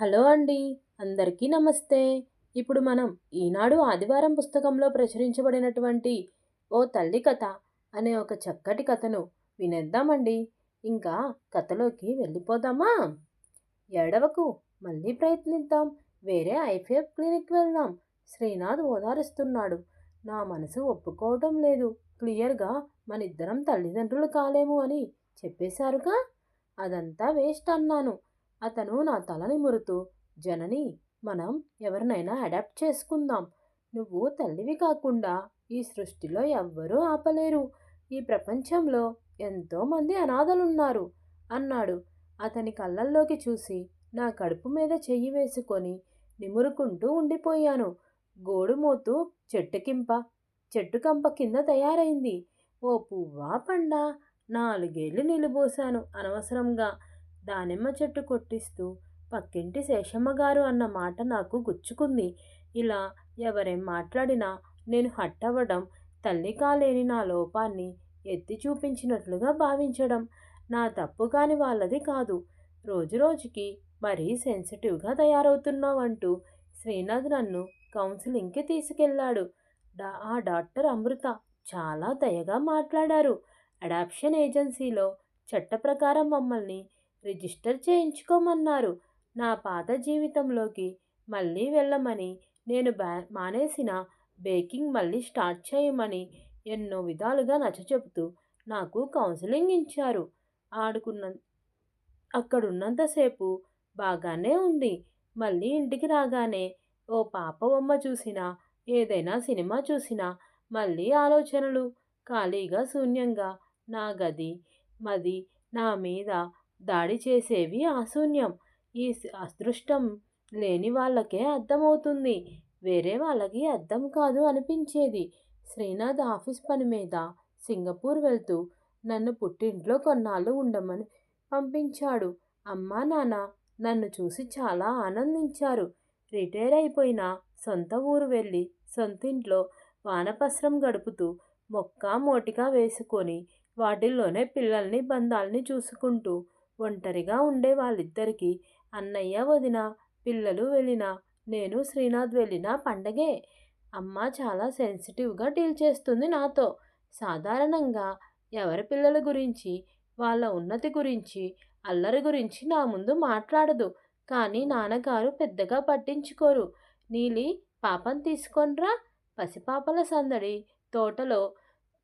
Hello అండి అందరికీ నమస్తే. ఇప్పుడు మనం ఈనాడు ఆదివారం పుస్తకంలో ప్రచురించబడినటువంటి ఓ తల్లి కథ అనే ఒక చక్కటి కథను వినేద్దామండి. ఇంకా కథలోకి వెళ్ళిపోదామా? ఏడవకు మళ్ళీ ప్రయత్నిద్దాం. వేరే ఐఫీఎఫ్ క్లినిక్ వెళ్దాం. శ్రీనాథ్ ఓదారుస్తున్నాడు. నా మనసు ఒప్పుకోవటం లేదు. క్లియర్గా మనిద్దరం తల్లిదండ్రులు కాలేము అని చెప్పేశారుగా? అదంతా వేస్ట్ అన్నాను. అతను నా తల నిమురుతూ జనని మనం ఎవరినైనా అడాప్ట్ చేసుకుందాం. నువ్వు తల్లివి కాకుండా ఈ సృష్టిలో ఎవ్వరూ ఆపలేరు. ఈ ప్రపంచంలో ఎంతోమంది అనాథలున్నారు అన్నాడు. అతని కళ్ళల్లోకి చూసి నా కడుపు మీద చెయ్యి వేసుకొని నిమురుకుంటూ ఉండిపోయాను. గోడుమోతు చెట్టుకింప చెట్టుకంప కింద తయారైంది. ఓ పువ్వా పండా నాలుగేళ్ళు నిలుబోశాను అనవసరంగా. దానిమ్మ చెట్టు కొట్టిస్తూ పక్కింటి శేషమ్మగారు అన్న మాట నాకు గుచ్చుకుంది. ఇలా ఎవరేం మాట్లాడినా నేను హట్ అవ్వడం తల్లి కాలేని నా లోపాన్ని ఎత్తి చూపించినట్లుగా భావించడం నా తప్పు కాని వాళ్ళది కాదు. రోజురోజుకి మరీ సెన్సిటివ్గా తయారవుతున్నావంటూ శ్రీనాథ్ నన్ను కౌన్సిలింగ్కి తీసుకెళ్ళాడు డా ఆ డాక్టర్ అమృత చాలా దయగా మాట్లాడారు. అడాప్షన్ ఏజెన్సీలో చట్ట ప్రకారం మమ్మల్ని రిజిస్టర్ చేయించుకోమన్నారు. నా పాత జీవితంలోకి మళ్ళీ వెళ్ళమని నేను బ్యా మానేసిన బేకింగ్ మళ్ళీ స్టార్ట్ చేయమని ఎన్నో విధాలుగా నచ్చచెబుతూ నాకు కౌన్సిలింగ్ ఇచ్చారు. ఆడుకున్న అక్కడున్నంతసేపు బాగానే ఉంది. మళ్ళీ ఇంటికి రాగానే ఓ పాప బొమ్మ చూసినా ఏదైనా సినిమా చూసినా మళ్ళీ ఆలోచనలు. ఖాళీగా శూన్యంగా నా గది మది నా మీద దాడి చేసేవి ఆశూన్యం ఈ అదృష్టం లేని వాళ్ళకే అర్థమవుతుంది. వేరే వాళ్ళకి అర్థం కాదు అనిపించేది. శ్రీనాథ్ ఆఫీస్ పని మీద సింగపూర్ వెళ్తూ నన్ను పుట్టింట్లో కొన్నాళ్ళు ఉండమని పంపించాడు. అమ్మా నాన్న నన్ను చూసి చాలా ఆనందించారు. రిటైర్ అయిపోయిన సొంత ఊరు వెళ్ళి సొంతింట్లో వానపస్రం గడుపుతూ మొక్క మోటిగా వేసుకొని వాటిల్లోనే పిల్లల్ని బంధాల్ని చూసుకుంటూ ఒంటరిగా ఉండే వాళ్ళిద్దరికీ అన్నయ్య వదిన పిల్లలు వెళ్ళినా నేను శ్రీనాథ్ వెళ్ళిన పండగే. అమ్మ చాలా సెన్సిటివ్గా డీల్ చేస్తుంది నాతో. సాధారణంగా ఎవరి పిల్లల గురించి వాళ్ళ ఉన్నతి గురించి అల్లరి గురించి నా ముందు మాట్లాడదు. కానీ నాన్నగారు పెద్దగా పట్టించుకోరు. నీలి పాపం తీసుకొనిరా? పసిపాపల సందడి తోటలో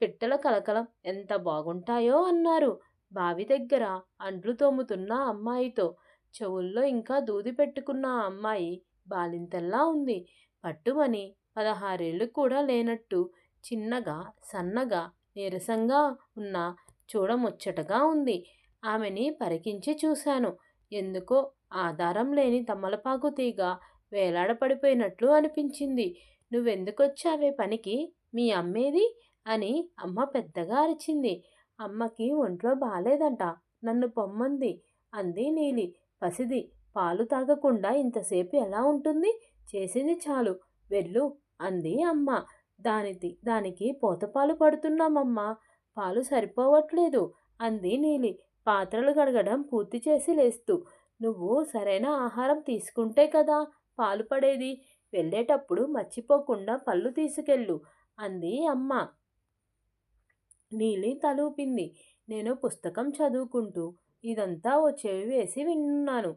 పిట్టల కలకలం ఎంత బాగుంటాయో అన్నారు. బావి దగ్గర అంట్లు తోముతున్న అమ్మాయితో. చెవుల్లో ఇంకా దూది పెట్టుకున్న ఆ అమ్మాయి బాలింతల్లా ఉంది. పట్టుమని పదహారేళ్ళు కూడా లేనట్టు చిన్నగా సన్నగా నీరసంగా ఉన్న చూడముచ్చటగా ఉంది. ఆమెని పరికించి చూశాను. ఎందుకో ఆధారం లేని తమలపాకు తీగ వేలాడపడిపోయినట్లు అనిపించింది. నువ్వెందుకొచ్చావే పనికి? మీ అమ్మేది? అని అమ్మ పెద్దగా అరిచింది. అమ్మకి ఒంట్లో బాలేదంట. నన్ను పొమ్మంది. అంది నీలి. పసిది. పాలు తాగకుండా ఇంతసేపు ఎలా ఉంటుంది? చేసింది చాలు. వెళ్ళు అంది అమ్మ. దానికి దానికి పోతపాలు పడుతున్నామమ్మా. పాలు సరిపోవట్లేదు అంది నీలి. పాత్రలు గడగడం పూర్తి చేసి లేస్తూ. నువ్వు సరైన ఆహారం తీసుకుంటే కదా పాలు పడేది. వెళ్ళేటప్పుడు మర్చిపోకుండా పళ్ళు తీసుకెళ్ళు అంది అమ్మ. నీలి తలూపింది. నేను పుస్తకం చదువుకుంటూ ఇదంతా ఓ చెవి వేసి విన్నాను.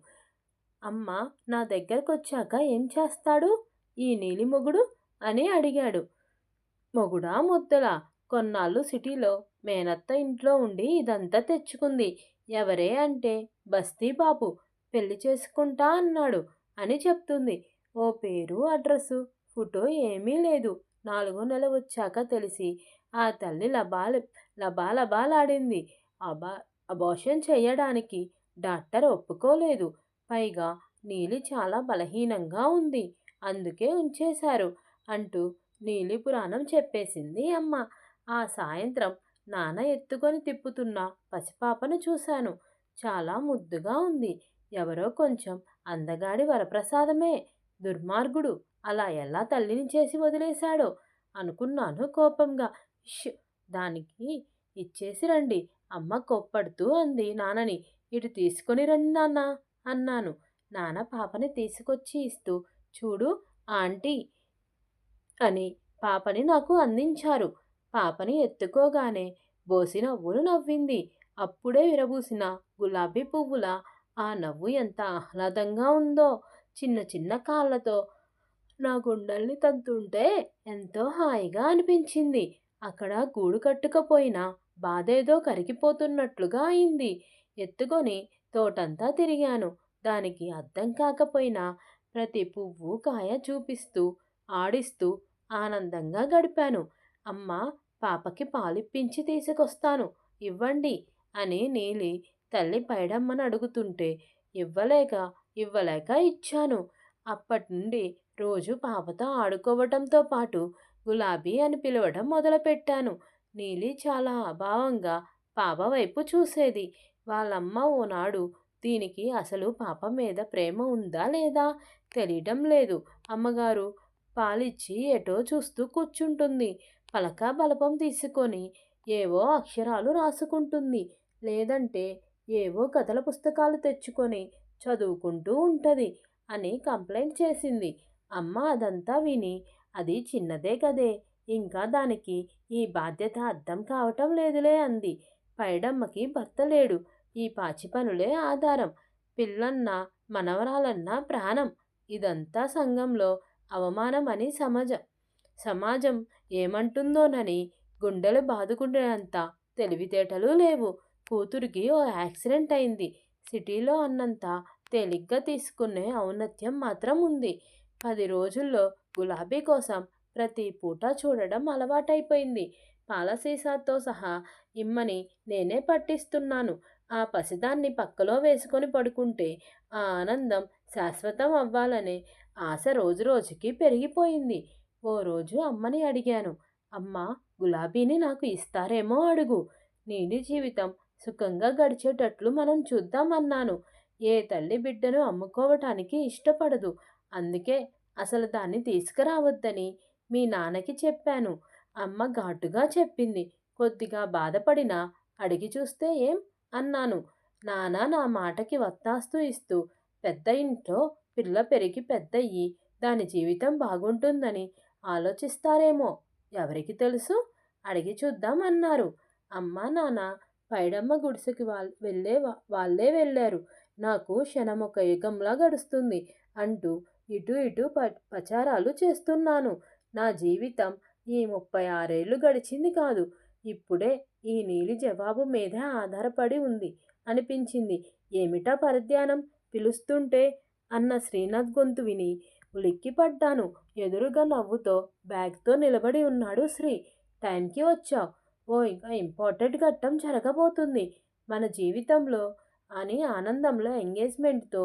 అమ్మ నా దగ్గరకు వచ్చాక ఏం చేస్తాడు? ఈ నీలి మొగుడు? అని అడిగాడు. మొగుడా ముద్దలా కొన్నాళ్ళు సిటీలో మేనత్త ఇంట్లో ఉండి ఇదంతా తెచ్చుకుంది. ఎవరే అంటే బస్తీ బాబు పెళ్ళి చేసుకుంటా అన్నాడు అని చెప్తుంది. ఓ పేరు అడ్రస్సు ఫోటో ఏమీ లేదు. నాలుగో నెల వచ్చాక తెలిసి ఆ తల్లి లబాల లబాలబాలాడింది. అబా అబార్షన్ చేయడానికి డాక్టర్ ఒప్పుకోలేదు. పైగా నీలి చాలా బలహీనంగా ఉంది. అందుకే ఉంచేశారు అంటూ నీలి పురాణం చెప్పేసింది అమ్మ. ఆ సాయంత్రం నాన్న ఎత్తుకొని తిప్పుతున్న పసిపాపను చూశాను. చాలా ముద్దుగా ఉంది. ఎవరో కొంచెం అందగాడి వరప్రసాదమే. దుర్మార్గుడు అలా ఎలా తల్లిని చేసి వదిలేశాడో అనుకున్నాను కోపంగా. ష్ దానికి ఇచ్చేసి రండి. అమ్మ కొప్పడుతూ అంది. నాన్నని ఇటు తీసుకొని రండి నాన్న అన్నాను. నాన్న పాపని తీసుకొచ్చి ఇస్తూ చూడు ఆంటీ అని పాపని నాకు అందించారు. పాపని ఎత్తుకోగానే బోసి నవ్వులు నవ్వింది. అప్పుడే విరబూసిన గులాబీ పువ్వుల ఆ నవ్వు ఎంత ఆహ్లాదంగా ఉందో చిన్న చిన్న కాళ్ళతో నా గుండెల్ని తంతుంటే ఎంతో హాయిగా అనిపించింది. అక్కడ గూడు కట్టుకపోయినా బాధేదో కరిగిపోతున్నట్లుగా అయింది. ఎత్తుకొని తోటంతా తిరిగాను. దానికి అర్థం కాకపోయినా ప్రతి పువ్వు కాయ చూపిస్తూ ఆడిస్తూ ఆనందంగా గడిపాను. అమ్మ పాపకి పాలిప్పించి తీసుకొస్తాను. ఇవ్వండి అని నీలి తల్లి పైడమ్మని అడుగుతుంటే ఇవ్వలేక ఇవ్వలేక ఇచ్చాను. అప్పటి నుండి రోజు పాపతో ఆడుకోవటంతో పాటు గులాబీ అని పిలవడం మొదలుపెట్టాను. నీలి చాలా అభావంగా పాప వైపు చూసేది. వాళ్ళమ్మ ఓనాడు దీనికి అసలు పాప మీద ప్రేమ ఉందా లేదా తెలియటం లేదు. అమ్మగారు పాలిచ్చి ఎటో చూస్తూ కూర్చుంటుంది. పలక బలపం తీసుకొని ఏవో అక్షరాలు రాసుకుంటుంది. లేదంటే ఏవో కథల పుస్తకాలు తెచ్చుకొని చదువుకుంటూ ఉంటుంది అని కంప్లైంట్ చేసింది. అమ్మ అదంతా విని అది చిన్నదే కదే. ఇంకా దానికి ఈ బాధ్యత అర్థం కావటం లేదులే అంది. పైడమ్మకి భర్త లేడు. ఈ పాచి పనులే ఆధారం. పిల్లన్న మనవరాలన్న ప్రాణం. ఇదంతా సంఘంలో అవమానం అని సమాజం. సమాజం ఏమంటుందోనని గుండెలు బాదుకునేంత తెలివితేటలు లేవు. కూతురికి ఓ యాక్సిడెంట్ అయింది. సిటీలో అన్నంత తేలిగ్గా తీసుకునే ఔన్నత్యం మాత్రం ఉంది. పది రోజుల్లో గులాబీ కోసం ప్రతి పూట చూడడం అలవాటైపోయింది. పాల సీసాతో సహా ఇమ్మని నేనే పట్టిస్తున్నాను. ఆ పసిదాన్ని పక్కలో వేసుకొని పడుకుంటే ఆ ఆనందం శాశ్వతం అవ్వాలనే ఆశ రోజు రోజుకి పెరిగిపోయింది. ఓ రోజు అమ్మని అడిగాను అమ్మ గులాబీని నాకు ఇస్తారేమో అడుగు. నీడి జీవితం సుఖంగా గడిచేటట్లు మనం చూద్దామన్నాను ఏ తల్లి బిడ్డను అమ్ముకోవటానికి ఇష్టపడదు. అందుకే అసలు దాన్ని తీసుకురావద్దని మీ నాన్నకి చెప్పాను. అమ్మ ఘాటుగా చెప్పింది. కొద్దిగా బాధపడినా అడిగి చూస్తే ఏం? అన్నాను. నాన్న నా మాటకి వత్తాస్తూ ఇస్తూ పెద్ద ఇంట్లో పిల్ల పెరిగి పెద్దయ్యి దాని జీవితం బాగుంటుందని ఆలోచిస్తారేమో ఎవరికి తెలుసు? అడిగి చూద్దాం అన్నారు. అమ్మ నాన్న పైడమ్మ గుడిసెకి వాళ్ళు వెళ్ళే వాళ్ళే వెళ్ళారు. నాకు క్షణమొక యుగంలా గడుస్తుంది అంటూ ఇటు ఇటు ప ప్రచారాలు చేస్తున్నాను. నా జీవితం ఈ ముప్పై ఆరేళ్ళు గడిచింది కాదు. ఇప్పుడే ఈ నీలి జవాబు మీద ఆధారపడి ఉంది అనిపించింది. ఏమిటా పరధ్యానం? పిలుస్తుంటే అన్న శ్రీనాథ్ గొంతు విని ఉలిక్కిపడ్డాను. ఎదురుగా నవ్వుతో బ్యాగ్తో నిలబడి ఉన్నాడు శ్రీ. టైంకి వచ్చావు ఓ ఇంకా ఇంపార్టెంట్ ఘట్టం జరగబోతుంది. మన జీవితంలో అని ఆనందంలో ఎంగేజ్మెంట్తో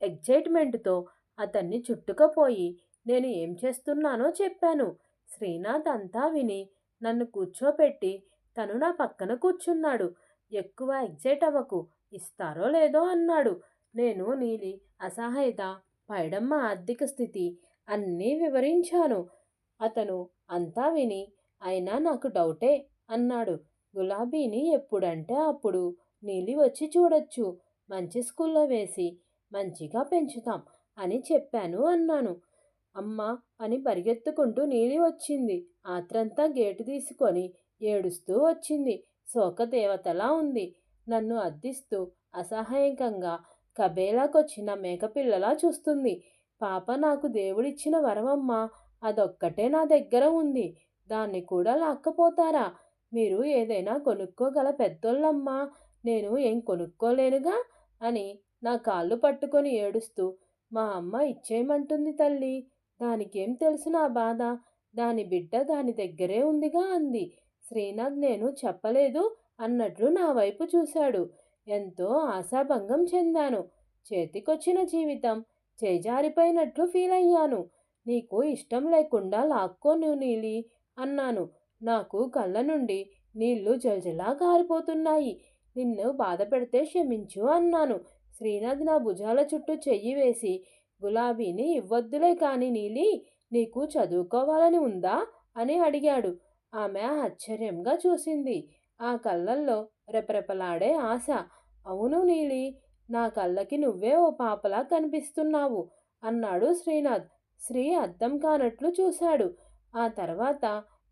ఎగ్జైట్మెంట్తో అతన్ని చుట్టుకుపోయి నేను ఏం చేస్తున్నానో చెప్పాను. శ్రీనాథ్ అంతా విని నన్ను కూర్చోపెట్టి తను నా పక్కన కూర్చున్నాడు. ఎక్కువ ఎగ్జైట్ అవ్వకు. ఇస్తారో లేదో అన్నాడు. నేను నీలి అసహాయత పైడమ్మ ఆర్థిక స్థితి అన్నీ వివరించాను. అతను అంతా విని అయినా నాకు డౌటే అన్నాడు. గులాబీని ఎప్పుడంటే అప్పుడు నీలి వచ్చి చూడొచ్చు. మంచి స్కూల్లో వేసి మంచిగా పెంచుతాం. అని చెప్పాను అన్నాను. అమ్మ! అని పరిగెత్తుకుంటూ నీలి వచ్చింది. ఆత్రంతా గేటు తీసుకొని ఏడుస్తూ వచ్చింది. శోకదేవతలా ఉంది. నన్ను అద్దిస్తూ అసహాయకంగా కబేలాకొచ్చిన మేకపిల్లలా చూస్తుంది. పాప నాకు దేవుడిచ్చిన వరమమ్మ! అదొక్కటే నా దగ్గర ఉంది. దాన్ని కూడా లాక్కపోతారా? మీరు ఏదైనా కొనుక్కోగల పెద్దోళ్ళమ్మా! నేను ఏం కొనుక్కోలేనుగా? అని నా కాళ్ళు పట్టుకొని ఏడుస్తూ మా అమ్మ ఇచ్చేయమంటుంది తల్లి. దానికేం తెలుసు నా బాధ? దాని బిడ్డ దాని దగ్గరే ఉందిగా అంది. శ్రీనాథ్ నేను చెప్పలేదు అన్నట్లు నా వైపు చూశాడు. ఎంతో ఆశాభంగం చెందాను. చేతికొచ్చిన జీవితం చేజారిపోయినట్లు ఫీల్ అయ్యాను నీకు ఇష్టం లేకుండా లాక్కోను నీలి అన్నాను. నాకు కళ్ళ నుండి నీళ్ళు జలజలా కారిపోతున్నాయి నిన్ను బాధ పెడితే క్షమించు అన్నాను. శ్రీనాథ్ నా భుజాల చుట్టూ చెయ్యి వేసి గులాబీని ఇవ్వద్దులే కాని నీలి నీకు చదువుకోవాలని ఉందా? అని అడిగాడు. ఆమె ఆశ్చర్యంగా చూసింది. ఆ కళ్ళల్లో రెపరెపలాడే ఆశ. అవును నీలి నా కళ్ళకి నువ్వే ఓ పాపలా కనిపిస్తున్నావు అన్నాడు శ్రీనాథ్. శ్రీ అర్థం కానట్లు చూశాడు. ఆ తర్వాత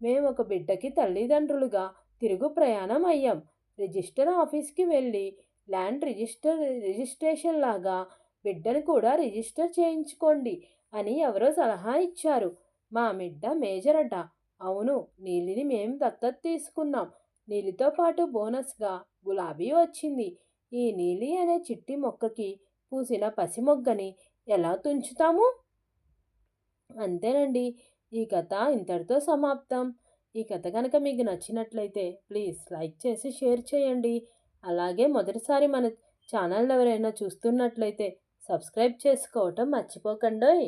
మేము ఒక బిడ్డకి తల్లిదండ్రులుగా తిరుగు ప్రయాణం అయ్యాం రిజిస్టర్ ఆఫీస్కి వెళ్ళి ల్యాండ్ రిజిస్టర్ రిజిస్ట్రేషన్ లాగా బిడ్డను కూడా రిజిస్టర్ చేయించుకోండి అని ఎవరో సలహా ఇచ్చారు. మా బిడ్డ మేజర్ అట. అవును నీలిని మేము దత్తత తీసుకున్నాం. నీలితో పాటు బోనస్గా గులాబీ వచ్చింది. ఈ నీలి అనే చిట్టి మొక్కకి పూసిన పసి మొగ్గని ఎలా తుంచుతాము? అంతేనండి. ఈ కథ ఇంతటితో సమాప్తం. ఈ కథ కనుక మీకు నచ్చినట్లయితే ప్లీజ్ లైక్ చేసి షేర్ చేయండి. అలాగే మొదటిసారి మన ఛానల్ ఎవరైనా చూస్తున్నట్లయితే సబ్స్క్రైబ్ చేసుకోవటం మర్చిపోకండి